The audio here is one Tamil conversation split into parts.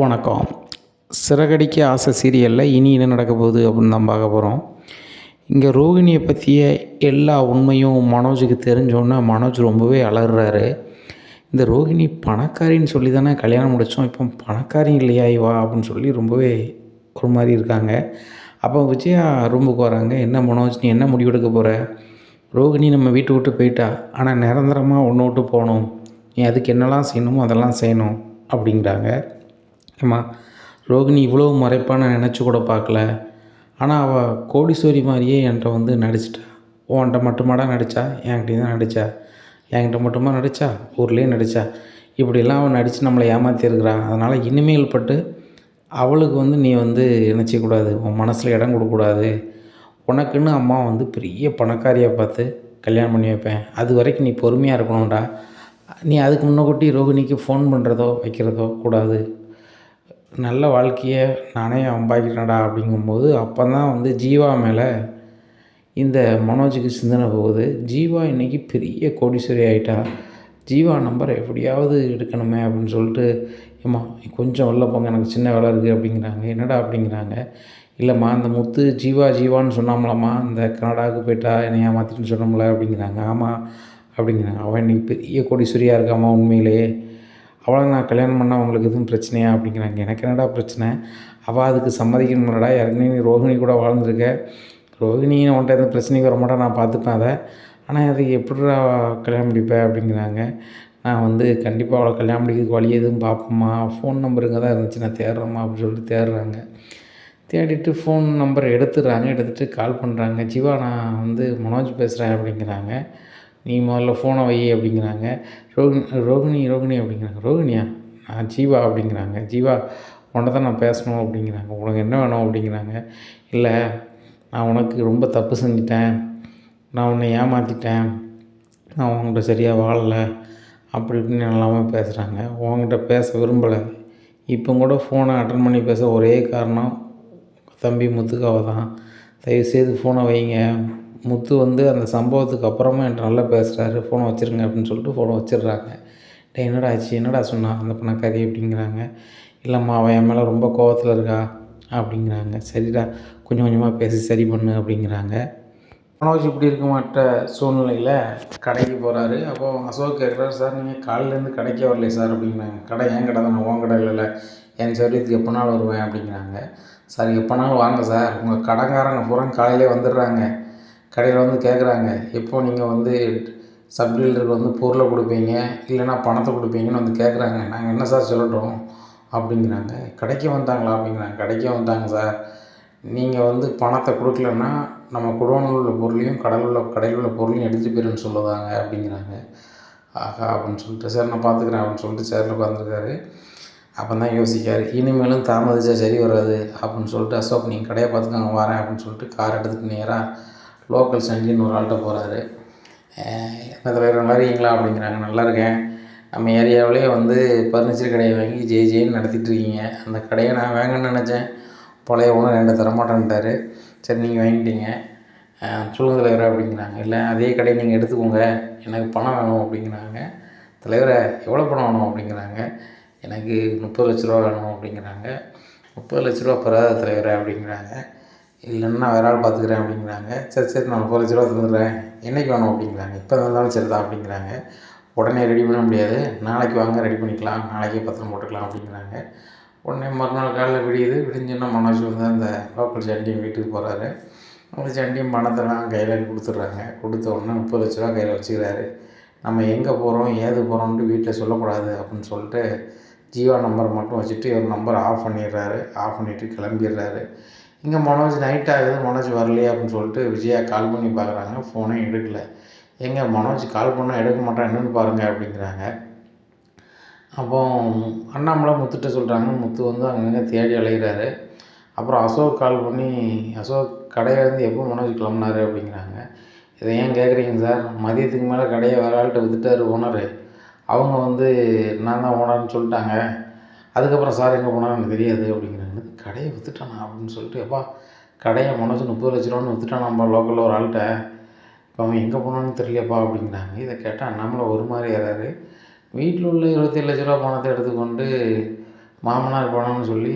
வணக்கம். சிறகடிக்க ஆசை சீரியலில் இனி என்ன நடக்க போகுது அப்படின்னு தான் பார்க்க போகிறோம் இங்கே ரோகிணியை பற்றிய எல்லா உண்மையும் மனோஜுக்கு தெரிஞ்சோன்னே மனோஜ் ரொம்பவே அலறாரு. இந்த ரோகிணி பணக்காரின்னு சொல்லி தானே கல்யாணம் முடித்தோம் இப்போ பணக்காரி இல்லையா இவா அப்படின்னு சொல்லி ரொம்பவே ஒரு மாதிரி இருக்காங்க. அப்போ விஜயா ரூமுக்கு வராங்க என்ன மனோஜ் நீ என்ன முடிவெடுக்க போகிற ரோகிணி நம்ம வீட்டை விட்டு போயிட்டா ஆனால் நிரந்தரமாக ஒன்று விட்டு போகணும். நீ அதுக்கு என்னெல்லாம் செய்யணுமோ அதெல்லாம் செய்யணும். அப்படிங்கிறாங்க. ஏம்மா ரோகிணி இவ்வளோ மறைப்பான நினச்சி கூட பார்க்கல. ஆனால் அவள் கோடீஸ்வரி மாதிரியே என்கிட்ட வந்து நடிச்சிட்டா. உன்கிட்ட மட்டுமாடா நடித்தா என்கிட்ட தான் நடித்தா என்கிட்ட மட்டுமா நடித்தா ஊர்லேயே நடித்தா இப்படிலாம் அவன் நடித்து நம்மளை ஏமாற்றிருக்கிறான் அதனால் இனிமேல் பட்டு அவளுக்கு வந்து நீ வந்து நினச்சிக்கூடாது உன் மனசில் இடம் கொடுக்கக்கூடாது உனக்குன்னு அம்மா வந்து பெரிய பணக்காரியை பார்த்து கல்யாணம் பண்ணி வைப்பேன். அது வரைக்கும் நீ பொறுமையாக இருக்கணும்டா. நீ அதுக்கு முன்னக்கூட்டி ரோகிணிக்கு ஃபோன் பண்ணுறதோ வைக்கிறதோ கூடாது. நல்ல வாழ்க்கையை நானே அம்பாக்கிறேன்டா அப்படிங்கும்போது அப்போ தான் வந்து ஜீவா மேலே இந்த மனோஜுக்கு சிந்தனை போகுது. ஜீவா இன்றைக்கி பெரிய கோடீஸ்வரி ஆகிட்டா ஜீவா நம்பரை எப்படியாவது எடுக்கணுமே அப்படின்னு சொல்லிட்டு ஏம்மா கொஞ்சம் வெளில போங்க எனக்கு சின்ன வேலை இருக்குது அப்படிங்கிறாங்க. என்னடா? அப்படிங்கிறாங்க. இல்லைம்மா அந்த முத்து ஜீவா ஜீவான்னு சொன்னாமலம்மா இந்த கனடாவுக்கு போயிட்டா என்னை ஏமாத்திட்டுன்னு சொன்னோம்ல அப்படிங்கிறாங்க. ஆமாம் அப்படிங்கிறாங்க. அவன் இன்றைக்கி பெரிய கோடீஸ்வரியாக இருக்காம்மா உண்மையிலேயே. அவளை நான் கல்யாணம் பண்ணால் உங்களுக்கு எதுவும் பிரச்சனையா? அப்படிங்கிறாங்க. எனக்கு என்னடா பிரச்சனை? அவள் அதுக்கு சம்மதிக்கணும்லடா ஏற்கனவே நீ ரோஹிணி கூட வாழ்ந்துருக்க. ரோஹிணி உன்ட்ட எதுவும் பிரச்சனைக்கு வர மாட்டா நான் பார்த்துப்பேன் அதை. ஆனால் அது எப்படிடா கல்யாணம் முடிப்பேன் அப்படிங்கிறாங்க. நான் வந்து கண்டிப்பாக அவளை கல்யாணம் முடிக்கிறதுக்கு வழி எதுவும் பார்ப்போம்மா. ஃபோன் நம்பர் இங்கே தான் இருந்துச்சு. நான் தேடுறேம்மா அப்படின்னு சொல்லிட்டு தேடுறாங்க. தேடிட்டு ஃபோன் நம்பர் எடுத்துடுறாங்க. எடுத்துகிட்டு கால் பண்ணுறாங்க ஜீவா நான் வந்து மனோஜ் பேசுகிறேன் அப்படிங்கிறாங்க. நீ முதல்ல ஃபோனை வை அப்படிங்கிறாங்க. ரோகிணி ரோகிணி ரோகிணி அப்படிங்கிறாங்க. ரோகிணியா நான் ஜீவா அப்படிங்கிறாங்க. ஜீவா உன்ட்ட தான் நான் பேசணும் அப்படிங்கிறாங்க. உனக்கு என்ன வேணும் அப்படிங்கிறாங்க. இல்லை நான் உனக்கு ரொம்ப தப்பு செஞ்சிட்டேன். நான் உன்னை ஏமாற்றிட்டேன் நான் உங்கள்கிட்ட சரியாக வாழலை. அப்படி இப்படின்னு எல்லாமே பேசுகிறாங்க உங்ககிட்ட பேச விரும்பலை. இப்போ கூட ஃபோனை அட்டன் பண்ணி பேச ஒரே காரணம் தம்பி முத்துக்காவை தான். தயவுசெய்து ஃபோனை வைங்க. முத்து வந்து அந்த சம்பவத்துக்கு அப்புறமா என்கிட்ட நல்லா பேசுகிறாரு ஃபோனை வச்சுருங்க அப்படின்னு சொல்லிட்டு ஃபோனை வச்சிடுறாங்க. டே என்னடா ஆச்சு? என்னடா சொன்னா? அந்த பணக்காரி அப்படிங்கிறாங்க. இல்லைம்மா அவன் என் மேலே ரொம்ப கோவத்தில் இருக்கா? அப்படிங்கிறாங்க. சரிடா கொஞ்சம் கொஞ்சமாக பேசி சரி பண்ணு அப்படிங்கிறாங்க. மனோஜ் இப்படி இருக்க மாட்ட சூழ்நிலையில் கடைக்கு போகிறாரு அப்போ அசோக் கேட்குறாரு சார் நீங்கள் காலையிலேருந்து கடைக்கே வரலையே சார் அப்படிங்கிறாங்க. கடை ஏன் கடை தான் உன் கடை இல்லைல்ல என் சர்வீஸுக்கு நாள் வருவேன் அப்படிங்கிறாங்க. சார் எப்போனாலும் வாங்க சார். உங்கள் கடைக்காரங்க பூரா காலையிலே வந்துடுறாங்க. கடையில் வந்து கேட்குறாங்க எப்போ நீங்கள் வந்து சப் டீலருக்கு வந்து பொருளை கொடுப்பீங்க? இல்லைன்னா பணத்தை கொடுப்பீங்கன்னு வந்து கேட்குறாங்க. நாங்கள் என்ன சார் சொல்லட்டும்? அப்படிங்கிறாங்க. கடைக்கு வந்தாங்களா? அப்படிங்கிறாங்க. கடைக்கே வந்தாங்க சார். நீங்கள் வந்து பணத்தை கொடுக்கலன்னா நம்ம குடோனில் உள்ள பொருளையும் கடல் உள்ள கடையில் உள்ள பொருளையும் எடுத்துகிட்டு போயிருன்னு சொல்லுவாங்க அப்படிங்கிறாங்க. ஆஹா அப்படின்னு சொல்லிட்டு சார் நான் பார்த்துக்குறேன் அப்படின்னு சொல்லிட்டு சேரில் உட்காந்துருக்காரு அப்போ தான் யோசிக்கார் இனிமேலும் தாமதிச்சா சரி வராது அப்படின்னு சொல்லிட்டு அசோக் நீங்கள் கடையை பார்த்துக்கோங்க வரேன் அப்படின்னு சொல்லிட்டு கார் எடுத்துக்கு நேராக லோக்கல் சங்கின்னு ஒரு ஆள்கிட்ட போகிறாரு என்ன தலைவர் நல்லா இருக்கீங்களா அப்படிங்கிறாங்க. நல்லா இருக்கேன். நம்ம ஏரியாவிலே வந்து பர்னிச்சர் கடையை வாங்கி ஜே ஜேன்னு நடத்திட்டுருக்கீங்க அந்த கடையை நான் வாங்கன்னு நினச்சேன். பழைய ஓனர் என்கிட்ட தரமாட்டேன்ட்டாரு. சரி நீங்கள் வாங்கிட்டீங்க. சொல்லுங்கள் தலைவரே அப்படிங்கிறாங்க. இல்லை அதே கடையை நீங்கள் எடுத்துக்கோங்க. எனக்கு பணம் வேணும் அப்படிங்கிறாங்க. தலைவரை எவ்வளோ பணம் வேணும்? அப்படிங்கிறாங்க. எனக்கு முப்பது லட்ச ரூபா வேணும் அப்படிங்கிறாங்க. முப்பது லட்ச ரூபா பெறாத தலைவரை அப்படிங்கிறாங்க. இல்லைன்னா நான் வேறு ஆள் பார்த்துக்குறேன் அப்படிங்கிறாங்க. சரி சரி நான் முப்பது லட்ச ரூபா தந்துடுறேன். என்றைக்கு வேணும் அப்படிங்கிறாங்க. இப்போ தந்தாலும் சரி தான் அப்படிங்கிறாங்க. உடனே ரெடி பண்ண முடியாது. நாளைக்கு வாங்க ரெடி பண்ணிக்கலாம். நாளைக்கே பத்திரம் போட்டுக்கலாம் அப்படிங்கிறாங்க. உடனே மறுநாள் காலைல விடியுது. விடிஞ்சோன்னா மனோஜ் வந்து அந்த லோக்கல் ஜண்டியும் வீட்டுக்கு போகிறாரு அந்த சண்டியும் பணத்தெல்லாம் கையில் கொடுத்துட்றாங்க. கொடுத்த உடனே முப்பது லட்ச ரூபா கையில் வச்சுக்கிறாரு. நம்ம எங்கே போகிறோம் ஏது போகிறோம்னு வீட்டில் சொல்லக்கூடாது அப்படின்னு சொல்லிட்டு ஜீவா நம்பர் மட்டும் வச்சுட்டு ஒரு நம்பர் ஆஃப் பண்ணிடுறாரு. ஆஃப் பண்ணிவிட்டு கிளம்பிடுறாரு. இங்கே மனோஜ் நைட் ஆகுது. மனோஜ் வரலையே அப்படின்னு சொல்லிட்டு விஜயா கால் பண்ணி பார்க்குறாங்க ஃபோனே எடுக்கல. எங்கே மனோஜ் கால் பண்ணால் எடுக்க மாட்டான். என்னென்னு பாருங்கள் அப்படிங்கிறாங்க. அப்போ அண்ணாமலை முத்துட்ட சொல்கிறாங்க முத்து வந்து அங்கங்கே தேடி அலைகிறாரு அப்புறம் அசோக் கால் பண்ணி அசோக் கடையிலேருந்து எப்போ மனோஜ் கிளம்புனாரு அப்படிங்கிறாங்க. இதை ஏன் கேட்குறீங்க சார் மதியத்துக்கு மேலே கடையை வேறு ஆள்கிட்ட விற்றுட்டாரு ஓனர் அவங்க வந்து நான் தான் ஓனர்னு சொல்லிட்டாங்க. அதுக்கப்புறம் சார் எங்கே போனாலும் எனக்கு தெரியாது அப்படிங்கிறாங்க. கடையை விற்றுட்டானா அப்படின்னு சொல்லிட்டு எப்பா கடையை மனசு முப்பது லட்ச ரூபான்னு விற்றுட்டானாம்பா லோக்கலில் ஒரு ஆள்கிட்ட. இப்போ அவன் எங்கே போனான்னு தெரியலப்பா அப்படிங்கிறாங்க. இதை கேட்டால் நம்மளை ஒரு மாதிரி ஏறாரு. வீட்டில் உள்ள இருபத்தேழு லட்ச ரூபா பணத்தை எடுத்துக்கொண்டு மாமனார் பணம்னு சொல்லி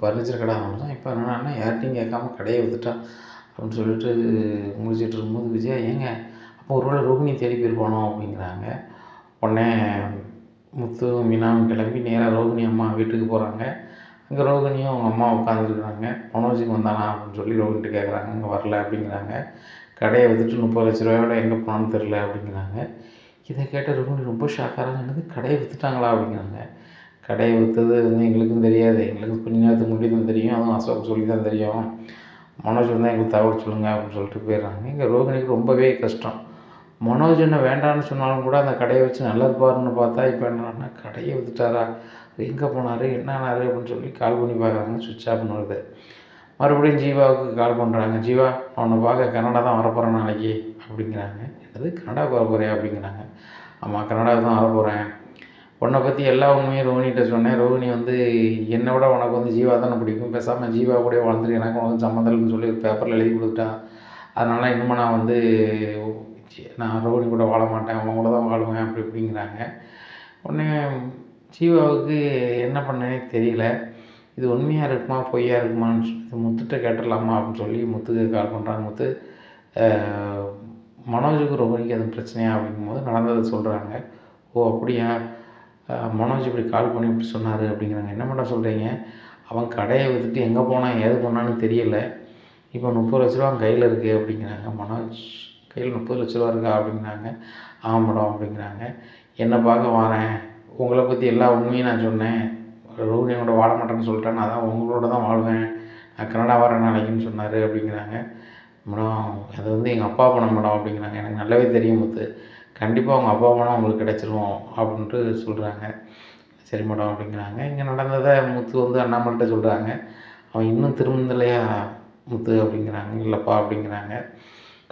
பர்னிச்சர் கடை ஆரம்பித்தான் இப்போ என்னென்னா யார்ட்டையும் கேட்காம கடையை விற்றுட்டான் அப்படின்னு சொல்லிட்டு முடிச்சுட்டு இருக்கும்போது விஜயா ஏங்க அப்போ ஒருவேளை ரோகிணி தேடி போயிருப்பானோ அப்படிங்கிறாங்க. உடனே முத்து மீனாவும் கிளம்பி நேராக ரோகிணி அம்மா வீட்டுக்கு போகிறாங்க அங்கே ரோகிணியும் அவங்க அம்மா உட்காந்துருக்குறாங்க மனோஜுக்கு வந்தானா அப்படின்னு சொல்லி ரோகிணிட்டு கேட்குறாங்க அங்கே வரல அப்படிங்கிறாங்க. கடையை விற்றுட்டு முப்பது லட்ச ரூபாயோட எங்கே போனான்னு தெரில அப்படிங்கிறாங்க. இதை கேட்ட ரோகிணி ரொம்ப ஷாக்காகிறாங்க எனக்கு கடையை விற்றுட்டாங்களா அப்படிங்கிறாங்க. கடையை விற்றது வந்து எங்களுக்கும் தெரியாது. எங்களுக்கு கொஞ்ச நேரத்துக்கு முன்னாடி தான் தெரியும். அதுவும் அசோக் சொல்லி தான் தெரியும். மனோஜ் வந்தால் எங்களுக்கு தகவல் சொல்லுங்கள் அப்படின்னு சொல்லிட்டு போயிடுறாங்க. இங்கே ரோகிணிக்கு ரொம்பவே கஷ்டம். மனோஜ் என்ன வேண்டான்னு சொன்னாலும் கூட அந்த கடையை வச்சு நல்லது பாருன்னு பார்த்தா இப்போ என்னன்னா கடையை விற்றுட்டாரா எங்கே போனார் என்ன ஆனார் அப்படின்னு சொல்லி கால் பண்ணி பார்க்குறாங்க சுவிட்ச் ஆஃப்னு வருது. மறுபடியும் ஜீவாவுக்கு கால் பண்ணுறாங்க ஜீவா அவனை பார்க்க கனடா தான் வரப்போகிறேன் நாளைக்கு அப்படிங்கிறாங்க. என்னது கனடாவுக்கு வரப்போறியா அப்படிங்கிறாங்க. ஆமாம் கனடாவுக்கு தான் வரப்போகிறேன் உன்னை பற்றி எல்லா உண்மையும் ரோஹினிகிட்ட சொன்னேன். ரோஹினி வந்து என்னை விட உனக்கு வந்து ஜீவா தானே பிடிக்கும். பேசாமல் ஜீவா கூட வாழ்ந்துரு. எனக்கு உனக்கு சம்மந்தம் இல்லைன்னு சொல்லி ஒரு பேப்பரில் எழுதி கொடுத்துட்டான். அதனால் இனிமேல் நான் வந்து நான் ரோஹினி கூட வாழ மாட்டேன். அவங்க கூட தான் வாழுவேன் அப்படி இப்படிங்கிறாங்க. உடனே ஜீவாவுக்கு என்ன பண்ணேனே தெரியல. இது உண்மையாக இருக்குமா பொய்யா இருக்குமான்னு சொல்லி இது முத்துட்ட கேட்டுடலாமா அப்படின்னு சொல்லி முத்துக்கு கால் பண்ணுறாங்க முத்து மனோஜுக்கு ரோஹினிக்கு அது பிரச்சனையா அப்படிங்கும்போது நடந்ததை சொல்கிறாங்க ஓ அப்படியா? மனோஜ் இப்படி கால் பண்ணி இப்படி சொன்னார் அப்படிங்கிறாங்க. என்ன பண்ண சொல்கிறீங்க அவன் கடையை விற்றுட்டு எங்கே போனான் ஏது போனான்னு தெரியல. இப்போ முப்பது லட்ச ரூபா கையில் இருக்குது அப்படிங்கிறாங்க. மனோஜ் கையில் முப்பது லட்ச ரூபா இருக்கா அப்படிங்கிறாங்க. ஆமாம் மேடம் அப்படிங்கிறாங்க. என்னை பார்க்க வரேன். உங்களை பற்றி எல்லா உண்மையும் நான் சொன்னேன். ரோஹினியோட வாழ மாட்டேன்னு சொல்லிட்டேன் நான் தான் உங்களோட தான் வாழ்வேன். நான் கனடா வரேன் நாளைக்குன்னு சொன்னார் அப்படிங்கிறாங்க. மேடம் அது வந்து எங்கள் அப்பா பணம் மேடம் அப்படிங்கிறாங்க. எனக்கு நல்லாவே தெரியும் முத்து. கண்டிப்பாக அவங்க அப்பா பணம் உங்களுக்கு கிடச்சிரும் அப்படின்ட்டு சொல்கிறாங்க சரி மேடம் அப்படிங்கிறாங்க. இங்கே நடந்ததை முத்து வந்து அண்ணாமல்கிட்ட சொல்கிறாங்க அவன் இன்னும் திரும்பலையா முத்து அப்படிங்கிறாங்க. இல்லைப்பா அப்படிங்கிறாங்க.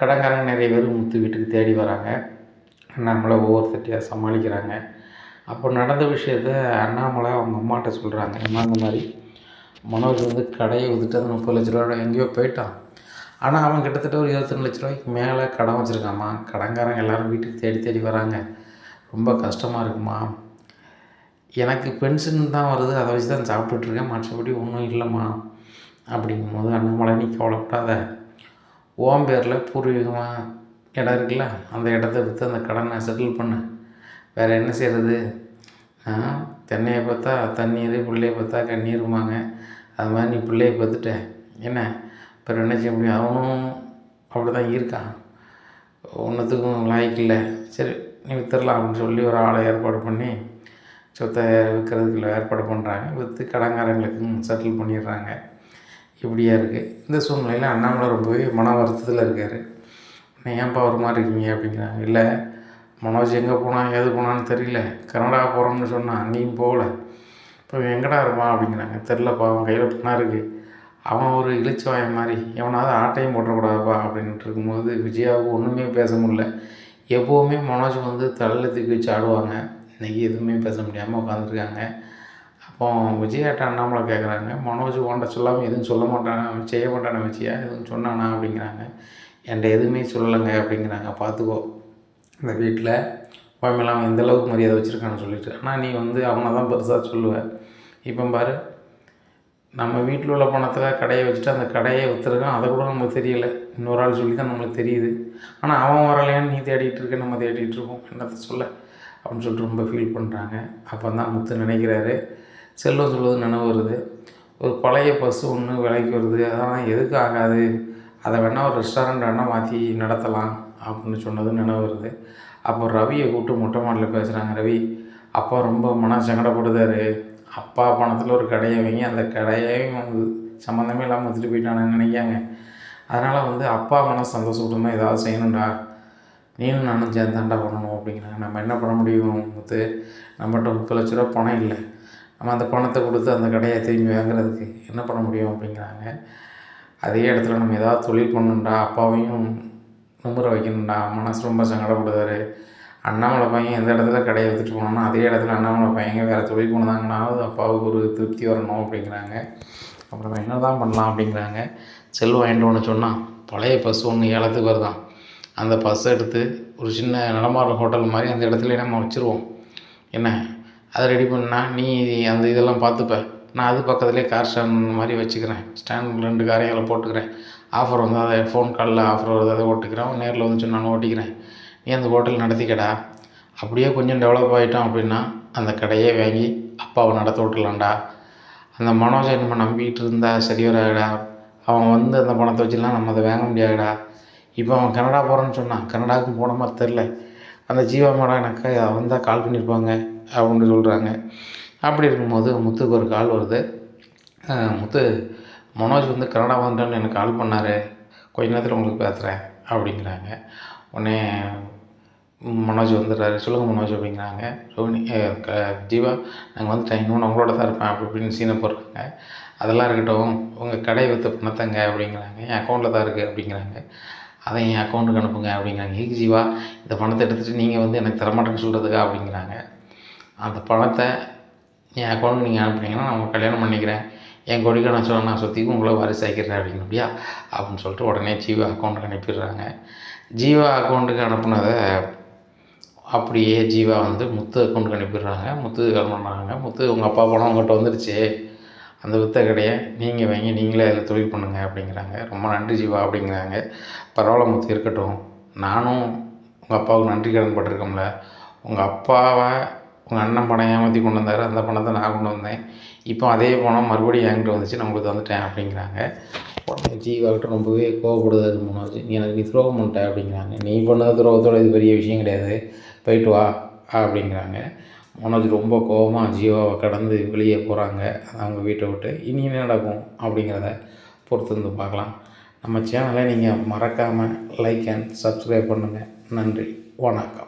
கடன்காரங்க நிறைய பேர் முத்து வீட்டுக்கு தேடி வராங்க. அண்ணாமலை ஒவ்வொருத்தட்டியாக சமாளிக்கிறாங்க. அப்போ நடந்த விஷயத்த அண்ணாமலை அவங்க அம்மாட்ட சொல்கிறாங்க அம்மா இந்த மாதிரி மனோஜ் வந்து கடையை விற்றுட்டு அந்த முப்பது லட்ச ரூபாய் எங்கேயோ போயிட்டான். ஆனால் அவன் கிட்டத்தட்ட ஒரு இருபத்தஞ்சு லட்ச ரூபாய்க்கு மேலே கடன் வச்சுருக்காம்மா கடன்காரங்க எல்லாரும் வீட்டுக்கு தேடி தேடி வராங்க. ரொம்ப கஷ்டமாக இருக்குமா? எனக்கு பென்ஷன் தான் வருது. அதை வச்சு தான் சாப்பிட்டுட்ருக்கேன் மற்றபடி ஒன்றும் இல்லைம்மா. அப்படிங்கும்போது அண்ணாமலை நீ கவலைப்படாத. ஓம் பேரில் பூர்வீகமாக இடம் இருக்குல்ல? அந்த இடத்த விற்று அந்த கடனை செட்டில் பண்ணு. வேறு என்ன செய்கிறது தென்னையை பார்த்தா தண்ணீர் பிள்ளைய பார்த்தா கண்ணீருமாங்க அது மாதிரி நீ பிள்ளைய பார்த்துட்ட. என்ன? அப்புறம் என்ன செய்ய முடியும்? அவனும் அப்படி தான் இருக்கான் ஒன்றுத்துக்கும் லாய்க்கு இல்லை. சரி நீ வித்துடலாம் அப்படின்னு சொல்லி ஒரு ஆளை ஏற்பாடு பண்ணி சொத்தை விற்கிறதுக்கு ஏற்பாடு பண்ணுறாங்க விற்று கடங்காரங்களுக்கும் செட்டில் பண்ணிடுறாங்க. இப்படியா இருக்குது இந்த சூழ்நிலையில் அண்ணாமலை ரொம்பவே மன வருத்தத்தில் இருக்கார். ஏன்ப்பா ஒரு மாதிரி இருக்கீங்க? அப்படிங்கிறாங்க. இல்லை மனோஜ் எங்கே போனான் ஏது போனான்னு தெரியல. கனடா போகிறோம்னு சொன்னான் அங்கேயும் போகல. இப்போ எங்கடா இருப்பான் அப்படிங்கிறாங்க. தெரிலப்பா அவன் கையில் பணம் இருக்குது அவன் ஒரு இளிச்சவாயன் மாதிரி எவனாவது ஆட்டையும் போட்டக்கூடாதுப்பா அப்படின்ட்டு இருக்கும்போது விஜயாவுக்கு ஒன்றுமே பேச முடியல. எப்போவுமே மனோஜ் வந்து தலையில் தூக்கி வச்சு ஆடுவாங்க. இன்றைக்கி எதுவுமே பேச முடியாமல் உட்காந்துருக்காங்க அப்போ விஜயாட்ட அண்ணாமலை கேட்குறாங்க மனோஜ் உன்ட்ட சொல்லாமல் எதுவும் சொல்ல மாட்டானா? செய்ய மாட்டானே விஜயா? எதுவும் சொன்னானா? அப்படிங்கிறாங்க. என்கிட்ட எதுவுமே சொல்லலைங்க அப்படிங்கிறாங்க. பார்த்துக்கோ இந்த வீட்டில் உன் அவன் எந்த அளவுக்கு மரியாதை வச்சுருக்கான்னு சொல்லிட்டு. ஆனால் நீ வந்து அவனை தான் பெருசாக சொல்லுவ. இப்போ பாரு நம்ம வீட்டில் உள்ள பணத்தில் கடையை வச்சுட்டு அந்த கடையை விற்றுருக்கான் அதை கூட நமக்கு தெரியலை. இன்னொரு ஆள் சொல்லி தான் நம்மளுக்கு தெரியுது. ஆனால் அவன் வரலையான்னு நீ தேடிட்டு இருக்க நம்ம தேடிட்டு இருக்கோம். என்னத்தை சொல்ல? அப்படின்னு சொல்லிட்டு ரொம்ப ஃபீல் பண்ணுறாங்க அப்போ தான் முத்து நினைக்கிறாரு. செல்வம் சொல்வது நினைவு வருது. ஒரு பழைய பஸ்ஸு ஒன்று விலைக்கு வருது. அதெல்லாம் எதுக்கு ஆகாது? அதை வேணால் ஒரு ரெஸ்டாரண்ட் வேணால் மாற்றி நடத்தலாம். அப்படின்னு சொன்னது நினைவு வருது. அப்போ ரவியை கூப்பிட்டு மொட்டை மாடலில் பேசுகிறாங்க ரவி அப்பா ரொம்ப மன சங்கடப்படுதாரு அப்பா பணத்தில் ஒரு கடையை வைங்க. அந்த கடையையும் வந்து சம்மந்தமே இல்லாமல் வச்சுட்டு போயிட்டானுன்னு நினைக்காங்க. அதனால் வந்து அப்பா மனசு சந்தோஷப்படணும் ஏதாவது செய்யணும்டா. நீனும் நானும் சேர்ந்தாண்டா பண்ணணும் அப்படிங்கிறாங்க. நம்ம என்ன பண்ண முடியும்? முத்து நம்மகிட்ட முப்பது லட்ச ரூபா பணம் இல்லை. நம்ம அந்த பணத்தை கொடுத்து அந்த கடையை திரும்பி வாங்குறதுக்கு என்ன பண்ண முடியும்? அப்படிங்கிறாங்க. அதே இடத்துல நம்ம ஏதாவது தொழில் பண்ணணும்டா. அப்பாவையும் கும்புற வைக்கணும்டா. மனசு ரொம்ப சங்கடப்படுதாரு அண்ணாமலை பையன் எந்த இடத்துல கடையை எடுத்துகிட்டு போனோம்னா அதே இடத்துல அண்ணாமலை பையங்க வேறு தொழில் பண்ணுதாங்கனாவது அப்பாவுக்கு ஒரு திருப்தி வரணும் அப்படிங்கிறாங்க. அப்புறம் என்ன தான் பண்ணலாம் அப்படிங்கிறாங்க. செல் வாங்கிட்டு ஒன்று சொன்னால் பழைய பஸ் ஒன்று ஏலத்துக்கு வருதான். அந்த பஸ்ஸை எடுத்து ஒரு சின்ன நடமாடுற ஹோட்டல் மாதிரி அந்த இடத்துல நம்ம வச்சுருவோம். என்ன? அதை ரெடி பண்ணால் நீ அந்த இதெல்லாம் பார்த்துப்ப. நான் அது பக்கத்துலேயே கார் ஸ்டாண்ட் மாதிரி வச்சுக்கிறேன். ஸ்டாண்ட் ரெண்டு காரையும் அதில் போட்டுக்கிறேன். ஆஃபர் வந்தால் அதை ஃபோன் காலில் ஆஃபர் வருது அதை ஓட்டிக்கிறேன் நேரில் வந்து சொன்னாலும் ஓட்டிக்கிறேன். நீ அந்த ஹோட்டல் நடத்திக்கடா. அப்படியே கொஞ்சம் டெவலப் ஆகிட்டோம் அப்படின்னா அந்த கடையே வாங்கி அப்பாவை நடத்த விட்டுலாம்டா அந்த மனோஜை நம்ம நம்பிக்கிட்டு இருந்தா சரி வராடா அவன் வந்து அந்த பணத்தை வச்சுலாம் நம்ம அதை வாங்க முடியாதுடா. இப்போ அவன் கனடா போகிறான்னு சொன்னான். கனடாவுக்கு போன மாதிரி தெரில அந்த ஜீவா மேடம் எனக்கு வந்தால் கால் பண்ணியிருப்பாங்க அப்படின்னு சொல்கிறாங்க அப்படி இருக்கும்போது முத்துக்கு ஒரு கால் வருது. முத்து மனோஜ் வந்து கனடா வந்துட்டான்னு எனக்கு கால் பண்ணார். கொஞ்ச நேரத்தில் உங்களுக்கு பேசுகிறேன் அப்படிங்கிறாங்க. உடனே மனோஜ் வந்துடுறாரு. சொல்லுங்கள் மனோஜ் அப்படிங்கிறாங்க. ரோனி க- ஜீவா நாங்கள் வந்துட்டேன். இன்னும் உங்களோட தான் இருப்பேன். அப்படி இப்படின்னு சீனை போடுறாங்க. அதெல்லாம் இருக்கட்டும். உங்கள் கடை விற்று பணத்தங்க அப்படிங்கிறாங்க. என் அக்கௌண்ட்டில் தான் இருக்குது அப்படிங்கிறாங்க. அதை என் அக்கௌண்ட்டுக்கு அனுப்புங்க அப்படிங்கிறாங்க. ஏக்கு ஜீவா இந்த பணத்தை எடுத்துகிட்டு நீங்கள் வந்து எனக்கு தரமாட்டேன்னு சொல்கிறதுக்கா அப்படிங்கிறாங்க. அந்த பணத்தை என் அக்கௌண்ட்டுக்கு நீங்கள் அனுப்புனீங்கன்னா நான் உங்கள் கல்யாணம் பண்ணிக்கிறேன். என் கொடிக்க நான் சொல்ல நான் சுற்றி உங்களை வாரிசாக்கிறேன் அப்படின்னு அப்படியா? அப்படின்னு சொல்லிட்டு உடனே ஜீவா அக்கௌண்ட்டுக்கு அனுப்பிடுறாங்க. ஜீவா அக்கௌண்ட்டுக்கு அனுப்புனதை அப்படியே ஜீவா வந்து முத்து அக்கௌண்ட்டுக்கு அனுப்பிடுறாங்க. முத்து கால் பண்ணுறாங்க முத்து உங்கள் அப்பா பணம் உங்கள்கிட்ட வந்துருச்சு. அந்த வித்த கடையை நீங்கள் வாங்கி நீங்களே அதில் தொழில் பண்ணுங்கள் அப்படிங்கிறாங்க. ரொம்ப நன்றி ஜீவா அப்படிங்கிறாங்க. பரவாயில்ல முத்து இருக்கட்டும். நானும் உங்கள் அப்பாவுக்கு நன்றி கடன் பட்டிருக்கோம்ல. உங்கள் அப்பாவை உங்கள் அண்ணன் பணம் ஏமாற்றி கொண்டு வந்தார் அந்த பணத்தை நான் கொண்டு வந்தேன். இப்போ அதே பணம் மறுபடியும் என்கிட்ட வந்துச்சு நான் உங்களுக்கு வந்துட்டேன் அப்படிங்கிறாங்க. உடனே ஜீவாக்கிட்ட ரொம்பவே கோவப்படுது மனோஜ் நீ எனக்கு நீ துரோகம் பண்ணிட்ட அப்படிங்கிறாங்க. நீ பண்ணது துரோகத்தோட இது பெரிய விஷயம் கிடையாது. போயிட்டு வா அப்படிங்கிறாங்க. மனோஜ் ரொம்ப கோவமாக ஜீவாவை கடந்து வெளியே போகிறாங்க அவங்க வீட்டை விட்டு. இனி என்ன நடக்கும் அப்படிங்கிறத பொறுத்து வந்து பார்க்கலாம். நம்ம சேனலை நீங்கள் மறக்காமல் லைக் அண்ட் சப்ஸ்கிரைப் பண்ணுங்கள் நன்றி. வணக்கம்.